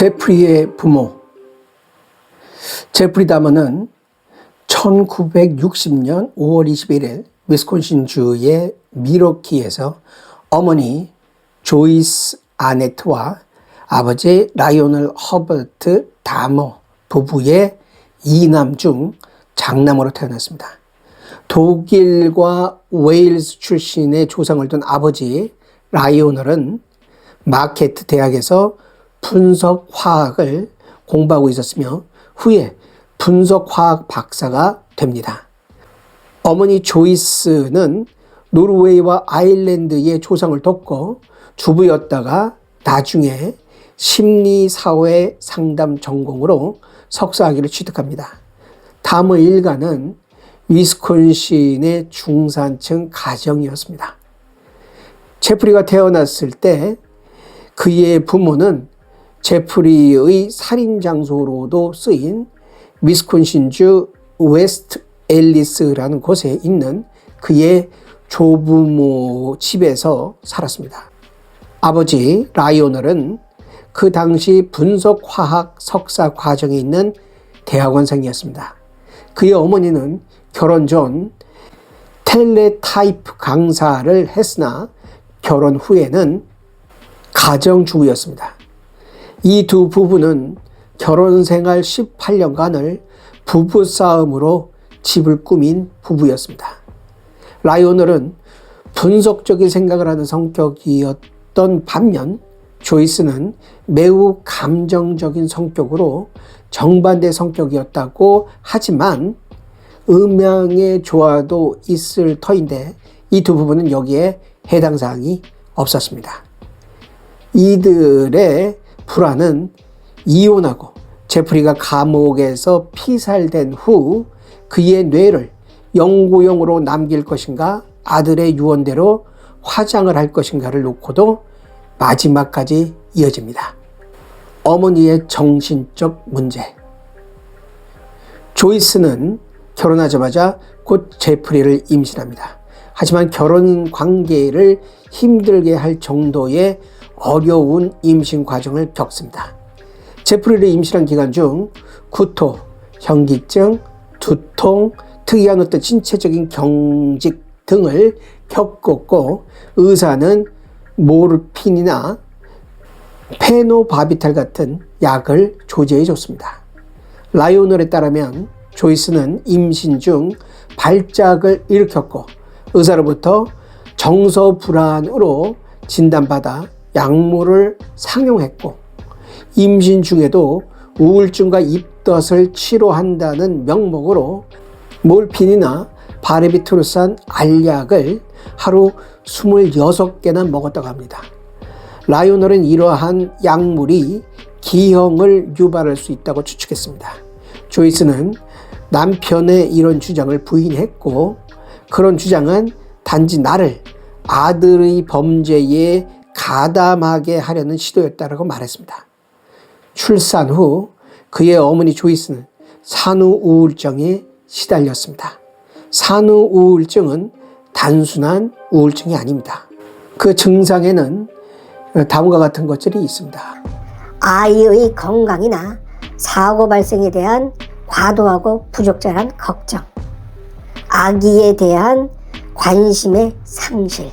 제프리의 부모 제프리 다머는 1960년 5월 21일 위스콘신 주의 미러키에서 어머니 조이스 아네트와 아버지 라이오널 허버트 다머 부부의 이남 중 장남으로 태어났습니다. 독일과 웨일스 출신의 조상을 둔 아버지 라이오널은 마케트 대학에서 분석 화학을 공부하고 있었으며 후에 분석 화학 박사가 됩니다. 어머니 조이스는 노르웨이와 아일랜드의 조상을 돕고 주부였다가 나중에 심리사회 상담 전공으로 석사학위를 취득합니다. 다머 일가는 위스콘신의 중산층 가정이었습니다. 제프리가 태어났을 때 그의 부모는 제프리의 살인 장소로도 쓰인 위스콘신주 웨스트 앨리스라는 곳에 있는 그의 조부모 집에서 살았습니다. 아버지 라이오널은 그 당시 분석화학 석사 과정에 있는 대학원생이었습니다. 그의 어머니는 결혼 전 텔레타이프 강사를 했으나 결혼 후에는 가정주부였습니다. 이 두 부부는 결혼 생활 18년간을 부부 싸움으로 집을 꾸민 부부였습니다. 라이오널은 분석적인 생각을 하는 성격이었던 반면 조이스는 매우 감정적인 성격으로 정반대 성격이었다고 하지만 음양의 조화도 있을 터인데 이 두 부부는 여기에 해당 사항이 없었습니다. 이들의 불안은 이혼하고 제프리가 감옥에서 피살된 후 그의 뇌를 영구용으로 남길 것인가 아들의 유언대로 화장을 할 것인가를 놓고도 마지막까지 이어집니다. 어머니의 정신적 문제. 조이스는 결혼하자마자 곧 제프리를 임신합니다. 하지만 결혼 관계를 힘들게 할 정도의 어려운 임신 과정을 겪습니다. 제프리를 임신한 기간 중 구토, 현기증, 두통, 특이한 어떤 신체적인 경직 등을 겪었고 의사는 모르핀이나 페노바비탈 같은 약을 조제해 줬습니다. 라이오널에 따르면 조이스는 임신 중 발작을 일으켰고 의사로부터 정서 불안으로 진단받아 약물을 상용했고 임신 중에도 우울증과 입덧을 치료한다는 명목으로 몰핀이나 바레비트루산 알약을 하루 26개나 먹었다고 합니다. 라이오널은 이러한 약물이 기형을 유발할 수 있다고 추측했습니다. 조이스는 남편의 이런 주장을 부인했고 그런 주장은 단지 나를 아들의 범죄에 가담하게 하려는 시도였다라고 말했습니다. 출산 후 그의 어머니 조이스는 산후 우울증에 시달렸습니다. 산후 우울증은 단순한 우울증이 아닙니다. 그 증상에는 다음과 같은 것들이 있습니다. 아이의 건강이나 사고 발생에 대한 과도하고 부적절한 걱정, 아기에 대한 관심의 상실,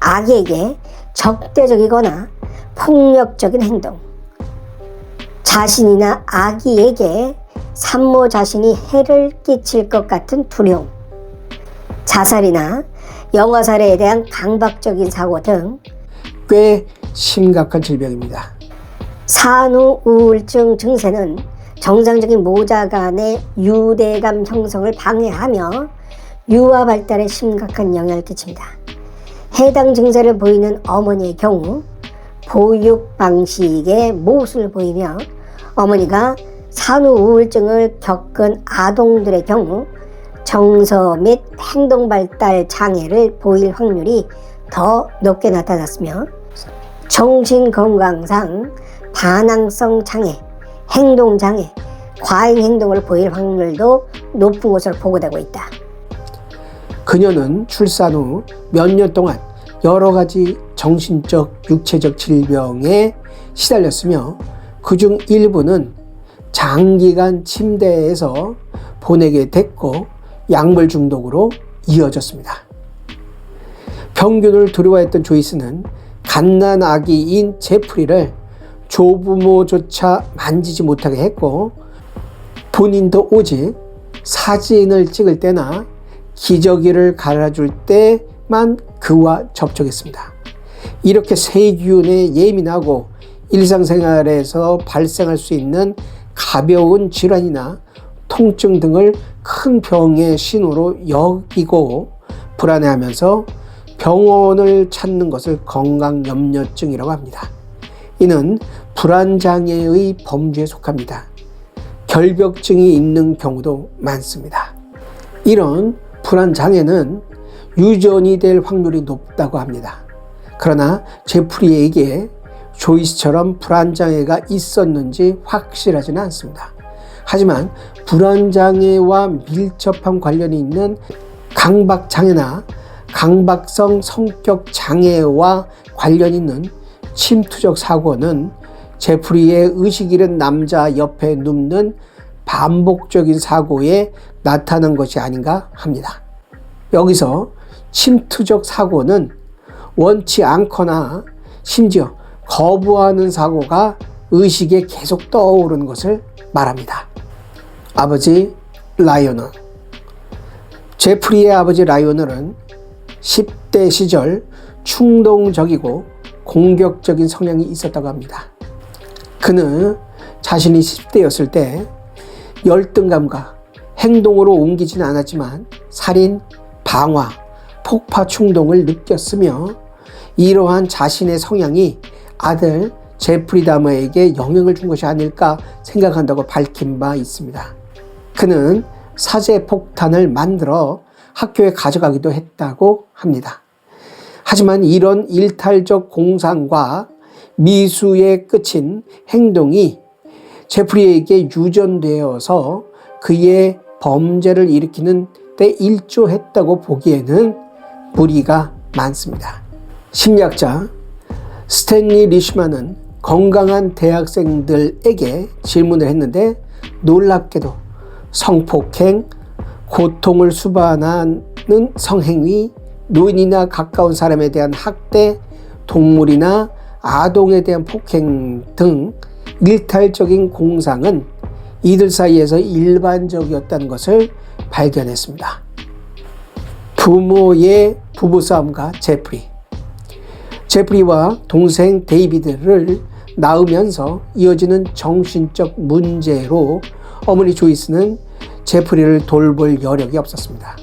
아기에게 적대적이거나 폭력적인 행동, 자신이나 아기에게 산모 자신이 해를 끼칠 것 같은 두려움, 자살이나 영아 살해에 대한 강박적인 사고 등 꽤 심각한 질병입니다. 산후 우울증 증세는 정상적인 모자 간의 유대감 형성을 방해하며 유아 발달에 심각한 영향을 끼칩니다. 해당 증세를 보이는 어머니의 경우 보육 방식에 모습을 보이며 어머니가 산후 우울증을 겪은 아동들의 경우 정서 및 행동 발달 장애를 보일 확률이 더 높게 나타났으며 정신 건강상 반항성 장애, 행동 장애, 과잉 행동을 보일 확률도 높은 것으로 보고되고 있다. 그녀는 출산 후 몇 년 동안 여러 가지 정신적, 육체적 질병에 시달렸으며 그중 일부는 장기간 침대에서 보내게 됐고 약물 중독으로 이어졌습니다. 병균을 두려워했던 조이스는 갓난 아기인 제프리를 조부모조차 만지지 못하게 했고 본인도 오직 사진을 찍을 때나 기저귀를 갈아줄 때 만 그와 접촉했습니다. 이렇게 세균에 예민하고 일상생활에서 발생할 수 있는 가벼운 질환이나 통증 등을 큰 병의 신호로 여기고 불안해하면서 병원을 찾는 것을 건강염려증이라고 합니다. 이는 불안장애의 범주에 속합니다. 결벽증이 있는 경우도 많습니다. 이런 불안장애는 유전이 될 확률이 높다고 합니다. 그러나 제프리에게 조이스처럼 불안장애가 있었는지 확실하지는 않습니다. 하지만 불안장애와 밀접한 관련이 있는 강박장애나 강박성 성격 장애와 관련 있는 침투적 사고는 제프리의 의식 잃은 남자 옆에 눕는 반복적인 사고에 나타난 것이 아닌가 합니다. 여기서 침투적 사고는 원치 않거나 심지어 거부하는 사고가 의식에 계속 떠오르는 것을 말합니다. 아버지 라이오너 제프리의 아버지 라이오너는 10대 시절 충동적이고 공격적인 성향이 있었다고 합니다. 그는 자신이 10대였을 때 열등감과 행동으로 옮기지는 않았지만 살인, 방화, 폭파 충동을 느꼈으며 이러한 자신의 성향이 아들 제프리 다머에게 영향을 준 것이 아닐까 생각한다고 밝힌 바 있습니다. 그는 사제 폭탄을 만들어 학교에 가져가기도 했다고 합니다. 하지만 이런 일탈적 공상과 미수의 끝인 행동이 제프리에게 유전되어서 그의 범죄를 일으키는 데 일조했다고 보기에는 무리가 많습니다. 심리학자 스탠리 리슈만은 건강한 대학생들에게 질문을 했는데 놀랍게도 성폭행, 고통을 수반하는 성행위, 노인이나 가까운 사람에 대한 학대, 동물이나 아동에 대한 폭행 등 일탈적인 공상은 이들 사이에서 일반적이었다는 것을 발견했습니다. 부모의 부부싸움과 제프리. 제프리와 동생 데이비드를 낳으면서 이어지는 정신적 문제로 어머니 조이스는 제프리를 돌볼 여력이 없었습니다.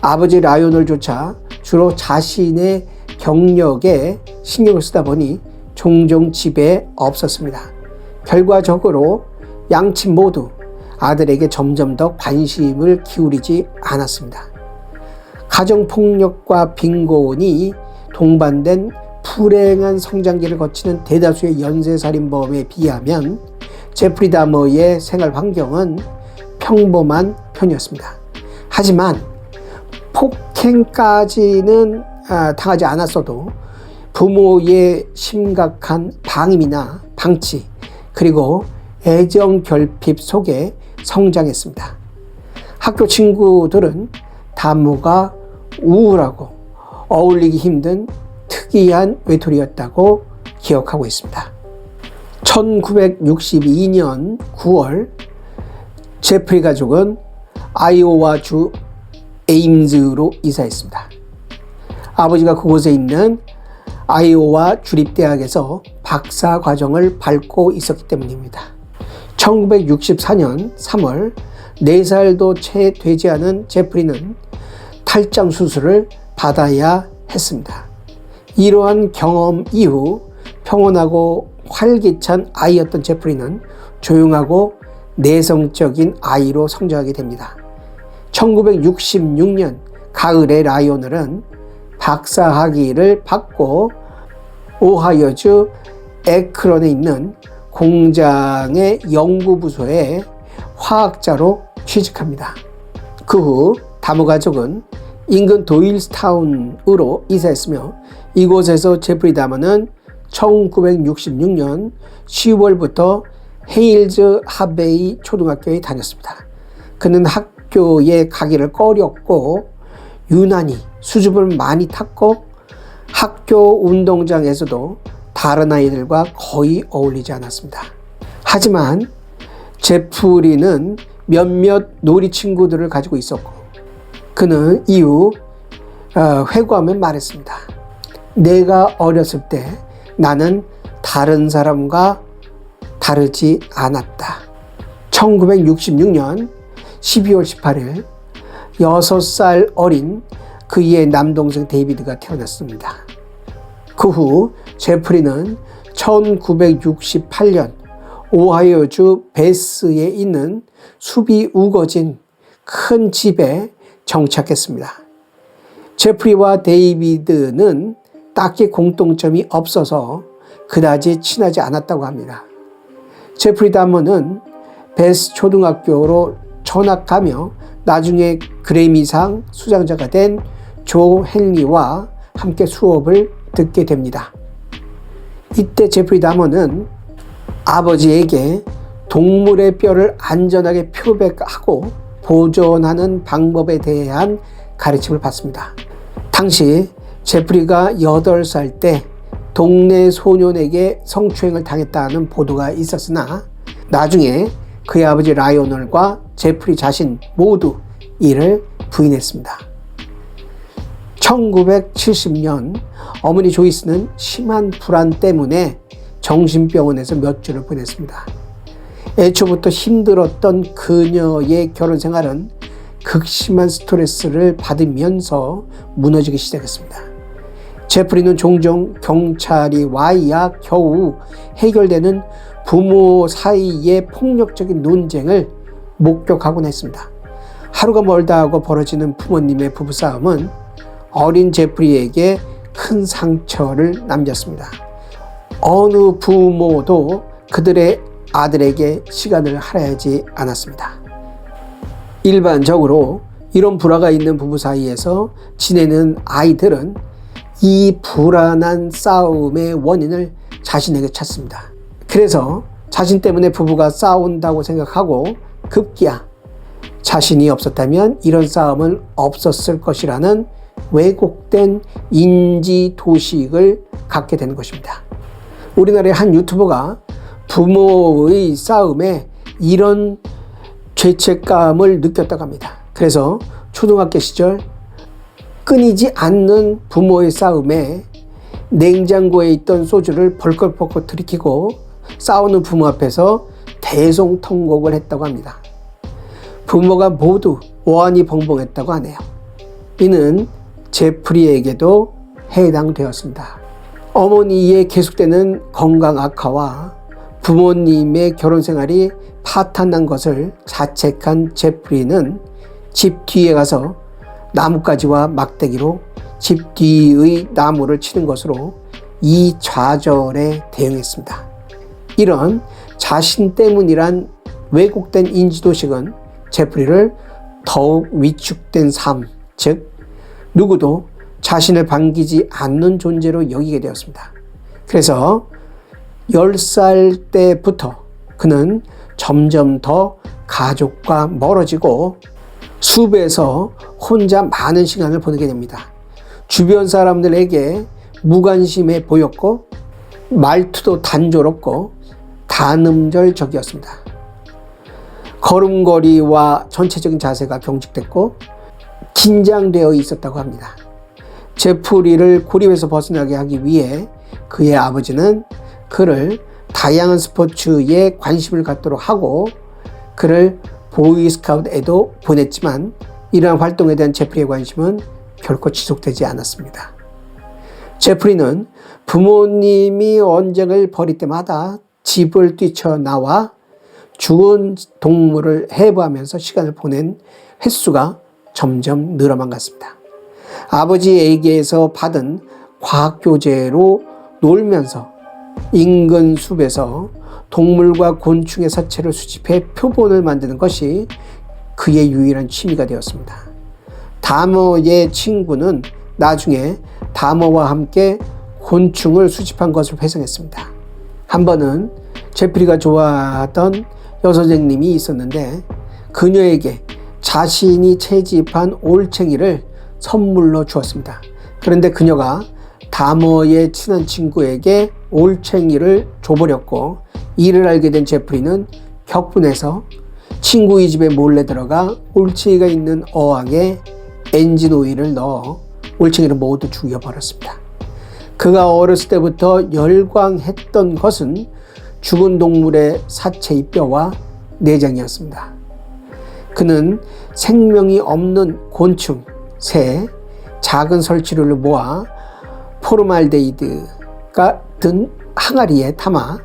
아버지 라이온을 조차 주로 자신의 경력에 신경을 쓰다 보니 종종 집에 없었습니다. 결과적으로 양친 모두 아들에게 점점 더 관심을 기울이지 않았습니다. 가정폭력과 빈곤이 동반된 불행한 성장기를 거치는 대다수의 연쇄살인범에 비하면 제프리 다머의 생활 환경은 평범한 편이었습니다. 하지만 폭행까지는 아, 당하지 않았어도 부모의 심각한 방임이나 방치 그리고 애정 결핍 속에 성장했습니다. 학교 친구들은 다모가 우울하고 어울리기 힘든 특이한 외톨이였다고 기억하고 있습니다. 1962년 9월 제프리 가족은 아이오와 주 에임즈로 이사했습니다. 아버지가 그곳에 있는 아이오와 주립대학에서 박사 과정을 밟고 있었기 때문입니다. 1964년 3월 4살도 채 되지 않은 제프리는 탈장 수술을 받아야 했습니다. 이러한 경험 이후 평온하고 활기찬 아이였던 제프리는 조용하고 내성적인 아이로 성장하게 됩니다. 1966년 가을에 라이오널은 박사 학위를 받고 오하이오주 에크론에 있는 공장의 연구부서에 화학자로 취직합니다. 그 후 다모 가족은 인근 도일스타운으로 이사했으며 이곳에서 제프리 다머는 1966년 10월부터 헤일즈 하베이 초등학교에 다녔습니다. 그는 학교에 가기를 꺼렸고 유난히 수줍음을 많이 탔고 학교 운동장에서도 다른 아이들과 거의 어울리지 않았습니다. 하지만 제프리는 몇몇 놀이 친구들을 가지고 있었고 그는 이후 어, 회고하면 말했습니다. 내가 어렸을 때 나는 다른 사람과 다르지 않았다. 1966년 12월 18일 6살 어린 그의 남동생 데이비드가 태어났습니다. 그 후 제프리는 1968년 오하이오주 베스에 있는 숲이 우거진 큰 집에 정착했습니다. 제프리와 데이비드는 딱히 공통점이 없어서 그다지 친하지 않았다고 합니다. 제프리 다머는 베스 초등학교로 전학하며 나중에 그래미상 수상자가 된 조 헨리와 함께 수업을 듣게 됩니다. 이때 제프리 다머는 아버지에게 동물의 뼈를 안전하게 표백하고 보존하는 방법에 대한 가르침을 받습니다. 당시 제프리가 8살 때 동네 소년에게 성추행을 당했다는 보도가 있었으나 나중에 그의 아버지 라이오널과 제프리 자신 모두 이를 부인했습니다. 1970년 어머니 조이스는 심한 불안 때문에 정신병원에서 몇 주를 보냈습니다. 애초부터 힘들었던 그녀의 결혼 생활은 극심한 스트레스를 받으면서 무너지기 시작했습니다. 제프리는 종종 경찰이 와야 겨우 해결되는 부모 사이의 폭력적인 논쟁을 목격하곤 했습니다. 하루가 멀다 하고 벌어지는 부모님의 부부싸움은 어린 제프리에게 큰 상처를 남겼습니다. 어느 부모도 그들의 아들에게 시간을 할애하지 않았습니다. 일반적으로 이런 불화가 있는 부부 사이에서 지내는 아이들은 이 불안한 싸움의 원인을 자신에게 찾습니다. 그래서 자신 때문에 부부가 싸운다고 생각하고 급기야 자신이 없었다면 이런 싸움은 없었을 것이라는 왜곡된 인지 도식을 갖게 되는 것입니다. 우리나라의 한 유튜버가 부모의 싸움에 이런 죄책감을 느꼈다고 합니다. 그래서 초등학교 시절 끊이지 않는 부모의 싸움에 냉장고에 있던 소주를 벌컥벌컥 들이키고 싸우는 부모 앞에서 대성통곡을 했다고 합니다. 부모가 모두 오한이 벙벙했다고 하네요. 이는 제프리에게도 해당되었습니다. 어머니의 계속되는 건강 악화와 부모님의 결혼 생활이 파탄난 것을 자책한 제프리는 집 뒤에 가서 나뭇가지와 막대기로 집 뒤의 나무를 치는 것으로 이 좌절에 대응했습니다. 이런 자신 때문이란 왜곡된 인지도식은 제프리를 더욱 위축된 삶, 즉 누구도 자신을 반기지 않는 존재로 여기게 되었습니다. 그래서 10살 때부터 그는 점점 더 가족과 멀어지고 숲에서 혼자 많은 시간을 보내게 됩니다. 주변 사람들에게 무관심해 보였고 말투도 단조롭고 단음절적이었습니다. 걸음걸이와 전체적인 자세가 경직됐고 긴장되어 있었다고 합니다. 제프리를 고립에서 벗어나게 하기 위해 그의 아버지는 그를 다양한 스포츠에 관심을 갖도록 하고 그를 보이스카우트에도 보냈지만 이러한 활동에 대한 제프리의 관심은 결코 지속되지 않았습니다. 제프리는 부모님이 언쟁을 벌일 때마다 집을 뛰쳐나와 죽은 동물을 해부하면서 시간을 보낸 횟수가 점점 늘어만 갔습니다. 아버지에게서 받은 과학 교재로 놀면서 인근 숲에서 동물과 곤충의 사체를 수집해 표본을 만드는 것이 그의 유일한 취미가 되었습니다. 다머의 친구는 나중에 다머와 함께 곤충을 수집한 것을 회상했습니다. 한 번은 제프리가 좋아하던 여선생님이 있었는데 그녀에게 자신이 채집한 올챙이를 선물로 주었습니다. 그런데 그녀가 다머의 친한 친구에게 올챙이를 줘버렸고 이를 알게 된 제프리는 격분해서 친구의 집에 몰래 들어가 올챙이가 있는 어항에 엔진 오일을 넣어 올챙이를 모두 죽여버렸습니다. 그가 어렸을 때부터 열광했던 것은 죽은 동물의 사체의 뼈와 내장이었습니다. 그는 생명이 없는 곤충, 새, 작은 설치류를 모아 포르말데이드가 든 항아리에 담아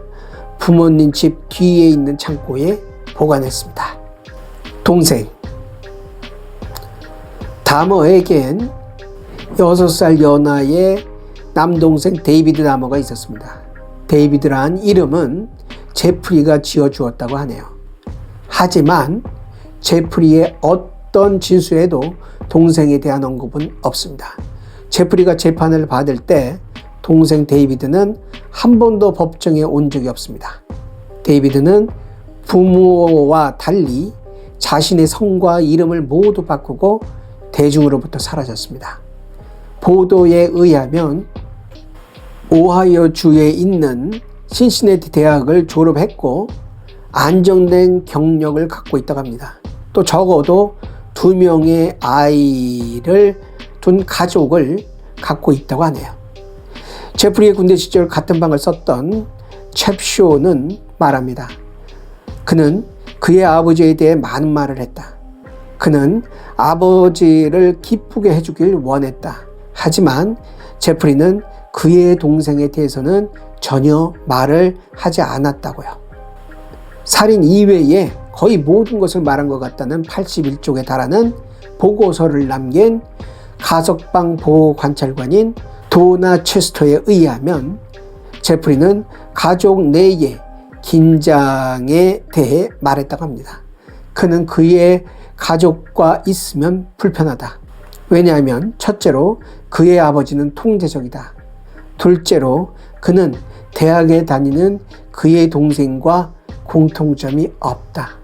부모님 집 뒤에 있는 창고에 보관했습니다. 동생 다머에겐 6살 연하의 남동생 데이비드 다머가 있었습니다. 데이비드란 이름은 제프리가 지어주었다고 하네요. 하지만 제프리의 어떤 진술에도 동생에 대한 언급은 없습니다. 제프리가 재판을 받을 때 동생 데이비드는 한 번도 법정에 온 적이 없습니다. 데이비드는 부모와 달리 자신의 성과 이름을 모두 바꾸고 대중으로부터 사라졌습니다. 보도에 의하면 오하이오 주에 있는 신시내티 대학을 졸업했고 안정된 경력을 갖고 있다고 합니다. 또 적어도 두 명의 아이를 둔 가족을 갖고 있다고 하네요. 제프리의 군대 시절 같은 방을 썼던 챕쇼는 말합니다. 그는 그의 아버지에 대해 많은 말을 했다. 그는 아버지를 기쁘게 해주길 원했다. 하지만 제프리는 그의 동생에 대해서는 전혀 말을 하지 않았다고요. 살인 이외에 거의 모든 것을 말한 것 같다는 81쪽에 달하는 보고서를 남긴 가석방 보호 관찰관인 도나 체스터에 의하면 제프리는 가족 내의 긴장에 대해 말했다고 합니다. 그는 그의 가족과 있으면 불편하다. 왜냐하면 첫째로 그의 아버지는 통제적이다. 둘째로 그는 대학에 다니는 그의 동생과 공통점이 없다.